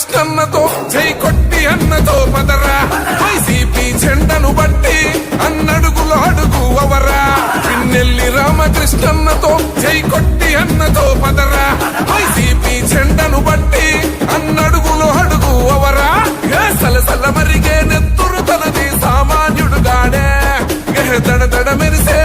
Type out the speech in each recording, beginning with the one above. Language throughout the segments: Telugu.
కృష్ణన్నతో జై కొట్టి అన్నతో పదరా. వైసీపీ జెండను బట్టి అన్నడుగులు అడుగు అవరా. పిన్నెల్లి రామకృష్ణన్నతో జై కొట్టి అన్నతో పదరా. వైసీపీ జెండను బట్టి అన్నడుగులు అడుగు అవరా. ఏ సలసల మరిగే నెత్తురు తనది సామాన్యుడుగాడే ఏ దడ దడ మెరిసే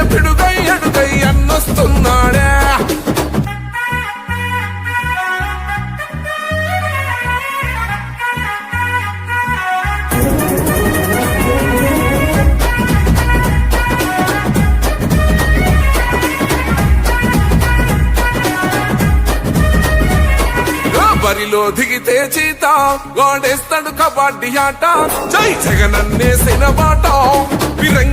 చీత కబడ్డీ ఆట. జై జగనన్నేసిన బాట. విరంగ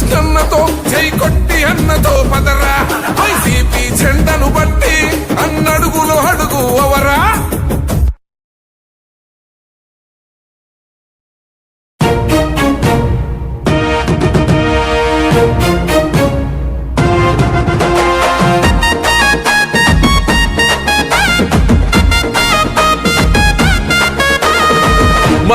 రామకృష్ణన్నతో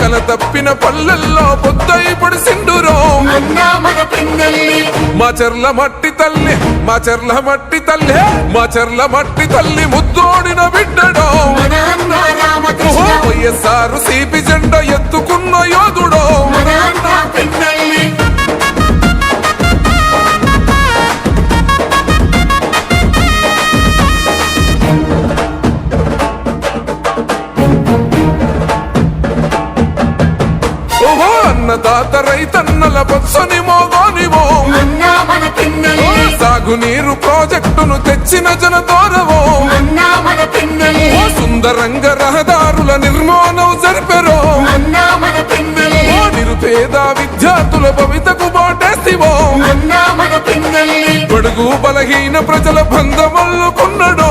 కల తప్పిన పల్లెల్లో పొద్దై పడిసిండురో మా చెర్ల మట్టి తల్లి మా చెర్ల మట్టి తల్లి మా చెర్ల మట్టి తల్లి ముద్దోడిన బిడ్డడో. సాగునీరు ప్రాజెక్టును తెచ్చిన ఓ సుందరంగ రహదారుల నిర్మాణం జరిపెరో. నిరుపేద విద్యార్థుల భవితకు బాటేసివో. బడుగు బలహీన ప్రజల బంధమల్లుకున్నడో